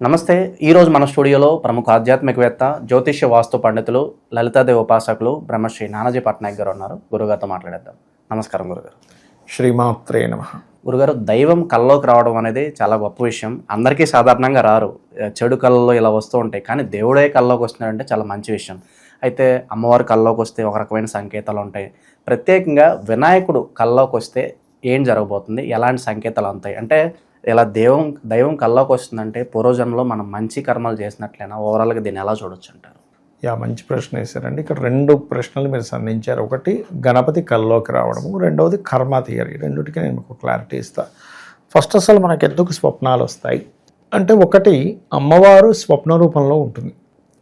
నమస్తే ఈరోజు మన స్టూడియోలో ప్రముఖ ఆధ్యాత్మికవేత్త జ్యోతిష్య వాస్తు పండితులు లలితాదేవి ఉపాసకులు బ్రహ్మశ్రీ నానాజీ పట్నాయక్ గారు ఉన్నారు. గురుగారితో మాట్లాడేద్దాం. నమస్కారం గురుగారు. శ్రీమాత్రే నమ. గురుగారు దైవం కల్లోకి రావడం అనేది చాలా గొప్ప విషయం. అందరికీ సాధారణంగా రారు. చెడు కళ్ళలో ఇలా వస్తూ ఉంటాయి. కానీ దేవుడే కల్లోకి వస్తున్నాడంటే చాలా మంచి విషయం. అయితే అమ్మవారి కల్లోకి వస్తే ఒక రకమైన సంకేతాలు ఉంటాయి. ప్రత్యేకంగా వినాయకుడు కల్లోకి వస్తే ఏం జరగబోతుంది? ఎలాంటి సంకేతాలు ఉంటాయి అంటే ఇలా దైవం దైవం కల్లోకి వస్తుందంటే పూర్వజన్మలో మనం మంచి కర్మలు చేసినట్లయినా ఓవరాల్గా దీన్ని ఎలా చూడొచ్చు అంటారు? యా మంచి ప్రశ్న వేశారండి. ఇక్కడ రెండు ప్రశ్నలు మీరు సంధించారు. ఒకటి గణపతి కల్లోకి రావడము రెండవది కర్మ థియరీ. రెండుటికి నేను మీకు క్లారిటీ ఇస్తా. ఫస్ట్ అసలు మనకు ఎందుకు స్వప్నాలు వస్తాయి? అంటే ఒకటి అమ్మవారు స్వప్న రూపంలో ఉంటుంది.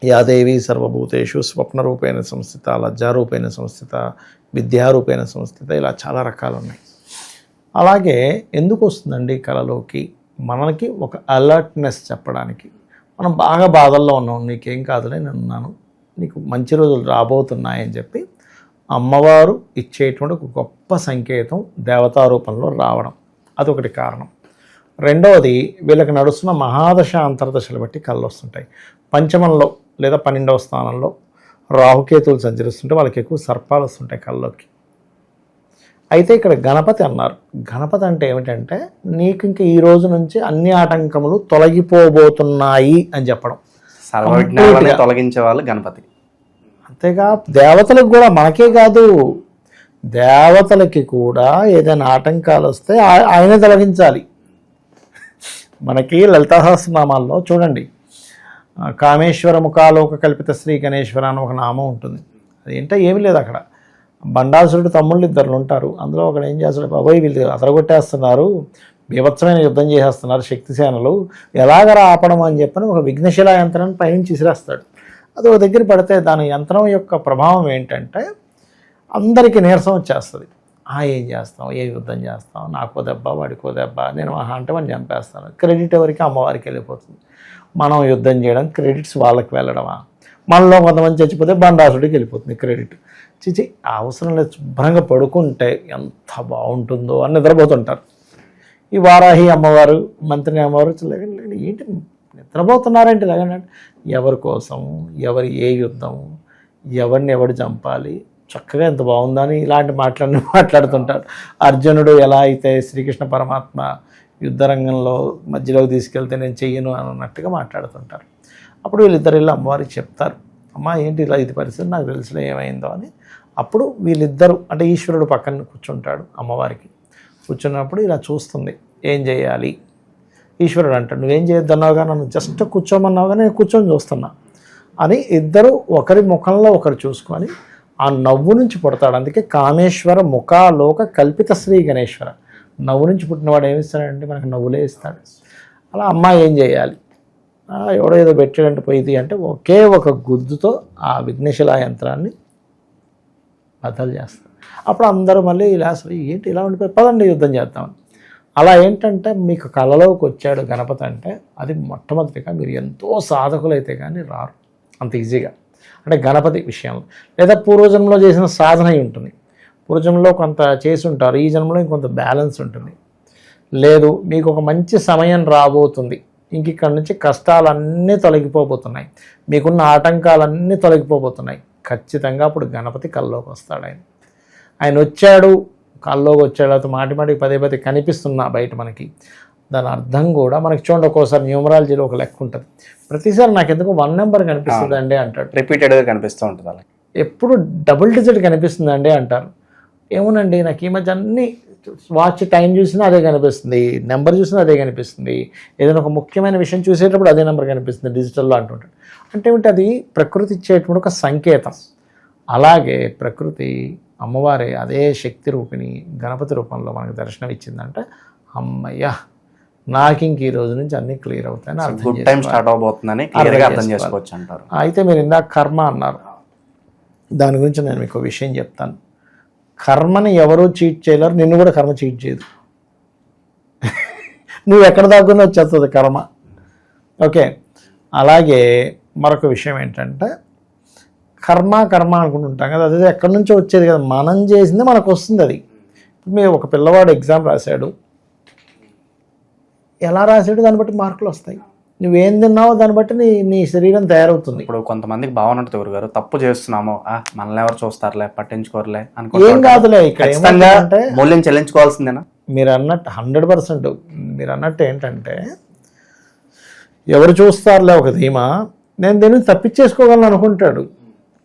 యాదేవి సర్వభూతేషు స్వప్న రూపేణ సంస్థిత లజ్జారూపేణ సంస్థిత విద్యారూపేణ సంస్థిత ఇలా చాలా రకాలు ఉన్నాయి అలాగే ఎందుకు వస్తుందండి కళలోకి? మనకి ఒక అలర్ట్నెస్ చెప్పడానికి. మనం బాగా బాధల్లో ఉన్నాం నీకేం కాదులే నేను ఉన్నాను నీకు మంచి రోజులు రాబోతున్నాయని చెప్పి అమ్మవారు ఇచ్చేటువంటి ఒక గొప్ప సంకేతం దేవతా రూపంలో రావడం. అదొకటి కారణం. రెండవది వీళ్ళకి నడుస్తున్న మహాదశ అంతర్దశలు బట్టి కళ్ళు వస్తుంటాయి పంచమంలో లేదా పన్నెండవ స్థానంలో రాహుకేతులు సంచరిస్తుంటే వాళ్ళకి ఎక్కువ సర్పాలు వస్తుంటాయి కళ్ళలోకి అయితే ఇక్కడ గణపతి అన్నారు. గణపతి అంటే ఏమిటంటే నీకు ఇంక ఈ రోజు నుంచి అన్ని ఆటంకములు తొలగిపోబోతున్నాయి అని చెప్పడం. సర్వజ్ఞానాన్ని తొలగించే వాళ్ళు గణపతి. అంతేగా దేవతలకు కూడా మనకే కాదు. దేవతలకి కూడా ఏదైనా ఆటంకాలు వస్తే ఆయనే తొలగించాలి. మనకి లలితా సహస్రనామాల్లో చూడండి. కామేశ్వర ముఖాలోక కల్పిత శ్రీ గణేశ్వర అని ఒక నామం ఉంటుంది. అదేంటో ఏమీ లేదు అక్కడ. బండాసురుడు తమ్ముళ్ళు ఇద్దరు ఉంటారు. అందులో ఒకడు ఏం చేస్తాడు బాబోయ్ వీళ్ళు అదరగొట్టేస్తున్నారు బీభత్సమైన యుద్ధం చేసేస్తున్నారు శక్తిసేనలు ఎలాగరా ఆపడం అని చెప్పని ఒక విఘ్నశిలా యంత్రాన్ని పైనుంచి విసిరేస్తాడు అది ఒక దగ్గర పడితే దాని యంత్రం యొక్క ప్రభావం ఏంటంటే అందరికీ నీరసం వచ్చేస్తుంది. ఆ ఏం చేస్తాం ఏ యుద్ధం చేస్తాం నాకో దెబ్బ వాడికో దెబ్బ నేను మహా అంటే వాడిని చంపేస్తాను. క్రెడిట్ ఎవరికి? అమ్మవారికి వెళ్ళిపోతుంది. మనం యుద్ధం చేయడం క్రెడిట్స్ వాళ్ళకి వెళ్ళడమా? మనలో కొంతమంది చచ్చిపోతే బండాసుడికి వెళ్ళిపోతుంది క్రెడిట్. చిచి అవసరం లేదు శుభ్రంగా పడుకుంటే ఎంత బాగుంటుందో అని నిద్రపోతుంటారు. ఈ వారాహి అమ్మవారు మంత్రిని అమ్మవారు ఏంటి నిద్రపోతున్నారేంటి లేకండి ఎవరి కోసం ఎవరి ఏ యుద్ధం ఎవరిని ఎవడు చంపాలి చక్కగా ఎంత బాగుందని ఇలాంటి మాటలన్నీ మాట్లాడుతుంటారు. అర్జునుడు ఎలా అయితే శ్రీకృష్ణ పరమాత్మ యుద్ధరంగంలో మధ్యలోకి తీసుకెళ్తే నేను చెయ్యను అన్నట్టుగా మాట్లాడుతుంటారు. అప్పుడు వీళ్ళిద్దరు వెళ్ళి అమ్మవారికి చెప్తారు. అమ్మ ఏంటి ఇలా ఇది పరిస్థితి? నాకు తెలిసిన ఏమైందో అని అప్పుడు వీళ్ళిద్దరూ అంటే ఈశ్వరుడు పక్కన కూర్చుంటాడు అమ్మవారికి. కూర్చున్నప్పుడు ఇలా చూస్తుంది ఏం చేయాలి? ఈశ్వరుడు అంటాడు నువ్వేం చేయొద్దన్నావుగా నన్ను జస్ట్ కూర్చోమన్నావుగా నేను కూర్చొని చూస్తున్నా అని ఇద్దరు ఒకరి ముఖంలో ఒకరు చూసుకొని ఆ నవ్వు నుంచి పుడతాడు. అందుకే కామేశ్వర ముఖాలోక కల్పిత శ్రీ గణేశ్వర. నవ్వు నుంచి పుట్టినవాడు ఏమి ఇస్తాడంటే మనకు నవ్వులే ఇస్తాడు. అలా అమ్మాయి ఏం చేయాలి? ఎవడో ఏదో పెట్టాడంటే పోయింది అంటే ఒకే ఒక గుద్దుతో ఆ విఘ్నేశిలా యంత్రాన్ని కథలు చేస్తారు అప్పుడు అందరూ మళ్ళీ ఇలా అసలు ఏంటి ఇలా ఉండిపోయి పదండి యుద్ధం చేద్దామని. అలా ఏంటంటే మీకు కళలోకి వచ్చాడు గణపతి అంటే అది మొట్టమొదటిగా మీరు ఎంతో సాధకులైతే కానీ రారు. అంత ఈజీగా. అంటే గణపతి విషయంలో. లేదా పూర్వజన్మలో చేసిన సాధన అయి ఉంటుంది. పూర్వజన్మలో కొంత చేసి ఉంటారు. ఈ జన్మలో ఇంకొంత బ్యాలెన్స్ ఉంటుంది. లేదు మీకు ఒక మంచి సమయం రాబోతుంది. ఇంక ఇక్కడ నుంచి కష్టాలన్నీ తొలగిపోబోతున్నాయి. మీకున్న ఆటంకాలన్నీ తొలగిపోబోతున్నాయి. ఖచ్చితంగా అప్పుడు గణపతి కల్లోకి వస్తాడు ఆయన. ఆయన వచ్చాడు కల్లోకి వచ్చాడు అది మాటి మాటికి పదే పదే కనిపిస్తున్నా బయట మనకి. దాని అర్థం కూడా మనకి చూడండి ఒక్కోసారి న్యూమరాలజీలో ఒక లెక్క ఉంటుంది. ప్రతిసారి నాకు ఎందుకు వన్ నెంబర్ కనిపిస్తుంది అండి అంటాడు. రిపీటెడ్గా కనిపిస్తూ ఉంటుంది అలా ఎప్పుడు డబుల్ డిజిట్ కనిపిస్తుందండి అంటారు. ఏమోనండి నాకు ఈ మధ్య అన్ని వాచ్ టైం చూసినా అదే కనిపిస్తుంది. నెంబర్ చూసినా అదే కనిపిస్తుంది. ఏదైనా ఒక ముఖ్యమైన విషయం చూసేటప్పుడు అదే నెంబర్ కనిపిస్తుంది డిజిటల్లో అంటుంటాడు. అంటే ఏమిటి? అది ప్రకృతి ఇచ్చేటువంటి ఒక సంకేతం. అలాగే ప్రకృతి అమ్మవారి అదే శక్తి రూపిణి గణపతి రూపంలో మనకు దర్శనం ఇచ్చిందంటే అమ్మయ్య నాకు ఇంక ఈ రోజు నుంచి అన్నీ క్లియర్ అవుతాయని అర్థం గుడ్ టైం. స్టార్ట్ అవబోతుందని అర్థం. చేసుకోవచ్చు అంటారు. అయితే మీరు ఇందాక కర్మ అన్నారు. దాని గురించి నేను మీకు విషయం చెప్తాను. కర్మని ఎవరూ చీట్ చేయలేరు నిన్ను కూడా కర్మ చీట్ చేయదు. నువ్వు ఎక్కడ దాక్కున్నా వచ్చేస్తుంది కర్మ. ఓకే. అలాగే మరొక విషయం ఏంటంటే కర్మ కర్మ అనుకుంటుంటాం కదా అదే ఎక్కడి నుంచో వచ్చేది కదా మనం చేసింది మనకు వస్తుంది అది. మీరు ఒక పిల్లవాడు ఎగ్జామ్ రాశాడు. ఎలా రాశాడు? దాన్ని బట్టి మార్కులు వస్తాయి. నువ్వేం తిన్నావో దాన్ని బట్టి నీ నీ శరీరం తయారవుతుంది. ఇప్పుడు కొంతమందికి భావన ఉంటుంది గురుగారు తప్పు చేస్తున్నాము. ఆ మనల్ని ఎవరు చూస్తారులే పట్టించుకోరులే ఏం అనుకుంటారు కాదులే ఇక్కడ మూల్యం చెల్లించుకోవాల్సిందేనా? మీరు అన్నట్టు హండ్రెడ్ పర్సెంట్. మీరు అన్నట్టు ఏంటంటే ఎవరు చూస్తారులే ఒక ధీమా నేను దీన్ని తప్పించేసుకోగలను అనుకుంటాడు.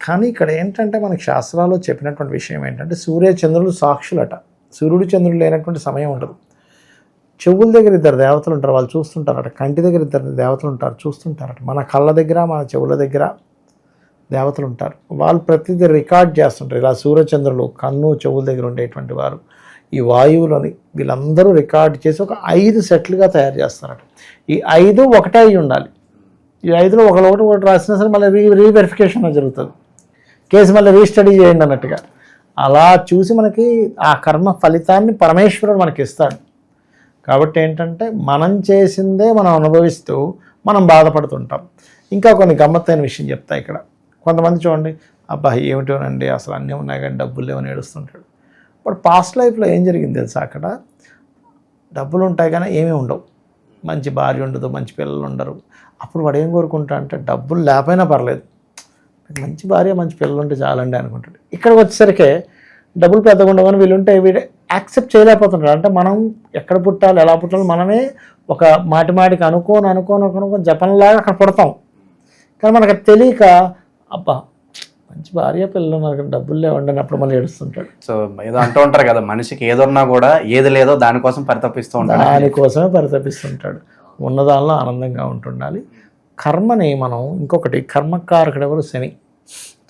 కానీ ఇక్కడ ఏంటంటే మనకి శాస్త్రాల్లో చెప్పినటువంటి విషయం ఏంటంటే సూర్య చంద్రుడు సాక్షులట. సూర్యుడు చంద్రుడు లేనటువంటి సమయం ఉండదు. చెవుల దగ్గర ఇద్దరు దేవతలు ఉంటారు వాళ్ళు చూస్తుంటారట. కంటి దగ్గర ఇద్దరు దేవతలు ఉంటారు చూస్తుంటారట. మన కళ్ళ దగ్గర మన చెవుల దగ్గర దేవతలు ఉంటారు. వాళ్ళు ప్రతిదీ రికార్డ్ చేస్తుంటారు. ఇలా సూర్యచంద్రులు కన్ను చెవుల దగ్గర ఉండేటువంటి వారు ఈ వాయువులని వీళ్ళందరూ రికార్డ్ చేసి ఒక ఐదు సెట్లుగా తయారు చేస్తారట. ఈ ఐదు ఒకటే అయి ఉండాలి. ఈ ఐదులో ఒకటి ఒకటి ఒకటి రాసినా సరే మళ్ళీ రీ రీవెరిఫికేషన్ జరుగుతుంది. కేసు మళ్ళీ రీస్టడీ చేయండి అన్నట్టుగా. అలా చూసి మనకి ఆ కర్మ ఫలితాన్ని పరమేశ్వరుడు మనకి ఇస్తాడు కాబట్టి ఏంటంటే మనం చేసిందే మనం అనుభవిస్తూ మనం బాధపడుతుంటాం. ఇంకా కొన్ని గమ్మత్తైన విషయం చెప్తా ఇక్కడ. కొంతమంది చూడండి అబ్బా ఏమిటోనండి అసలు అన్నీ ఉన్నాయి కానీ డబ్బులు లేవని ఏడుస్తుంటాడు. బట్ పాస్ట్ లైఫ్లో ఏం జరిగింది తెలుసా అక్కడ? డబ్బులు ఉంటాయి కానీ ఏమీ ఉండవు. మంచి భార్య ఉండదు మంచి పిల్లలు ఉండరు. అప్పుడు వాడు ఏం కోరుకుంటా అంటే డబ్బులు లేకపోయినా పర్లేదు. మంచి భార్య మంచి పిల్లలు ఉంటే చాలండి అనుకుంటాడు. ఇక్కడికి వచ్చేసరికి డబ్బులు పెద్దగా ఉండవని వీళ్ళు ఉంటే వీడు యాక్సెప్ట్ చేయలేకపోతుంటాడు. అంటే మనం ఎక్కడ పుట్టాలి ఎలా పుట్టాలి మనమే ఒక మాటి మాటికి అనుకోని అనుకోని అనుకోని జపంలాగా అక్కడ పుడతాం. కానీ మనకు తెలియక అబ్బా మంచి భార్య పిల్లలు ఉన్నారు కానీ డబ్బులు లేవండి అని అప్పుడు మళ్ళీ ఏడుస్తుంటాడు. సో ఏదో అంటూ ఉంటారు కదా మనిషికి ఏదున్నా కూడా ఏది లేదో దానికోసం పరితపిస్తూ ఉంటాడు. దానికోసమే పరితపిస్తుంటాడు. ఉన్నదానిలో ఆనందంగా ఉంటుండాలి. కర్మని మనం ఇంకొకటి కర్మకారకుడు ఎవరు? శని.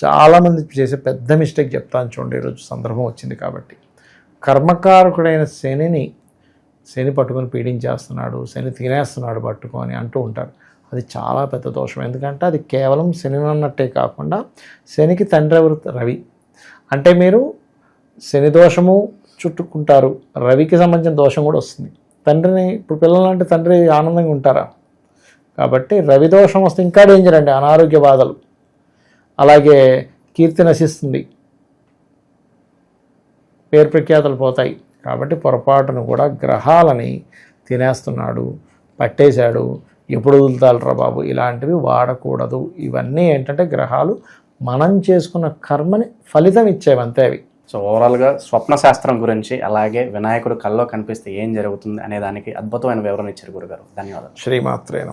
చాలామంది చేసే పెద్ద మిస్టేక్ చెప్తాను చూడండి ఈరోజు సందర్భం వచ్చింది కాబట్టి. కర్మకారకుడైన శనిని శని పట్టుకొని పీడించేస్తున్నాడు శని తినేస్తున్నాడు పట్టుకొని అంటూ ఉంటారు. అది చాలా పెద్ద దోషం. ఎందుకంటే అది కేవలం శని అన్నట్టే కాకుండా శనికి తండ్రి ఎవరు? రవి. అంటే మీరు శని దోషము చుట్టుకుంటారు. రవికి సంబంధించిన దోషం కూడా వస్తుంది. తండ్రిని ఇప్పుడు పిల్లలంటే తండ్రి ఆనందంగా ఉంటారా? కాబట్టి రవి దోషం వస్తే ఇంకా డేంజర్ అండి. అనారోగ్య బాధలు. అలాగే కీర్తి నశిస్తుంది. పేరు ప్రఖ్యాతలు పోతాయి. కాబట్టి పొరపాటును కూడా గ్రహాలని తినేస్తున్నాడు పట్టేశాడు. ఎప్పుడు వదులుతాలరా బాబు? ఇలాంటివి వాడకూడదు. ఇవన్నీ ఏంటంటే గ్రహాలు మనం చేసుకున్న కర్మని ఫలితం ఇచ్చేవి అంతే అవి. సో ఓవరాల్గా స్వప్న శాస్త్రం గురించి అలాగే వినాయకుడు కల్లో కనిపిస్తే ఏం జరుగుతుంది అనే దానికి అద్భుతమైన వివరణ ఇచ్చారు గురుగారు. ధన్యవాదాలు. శ్రీమాత్రేన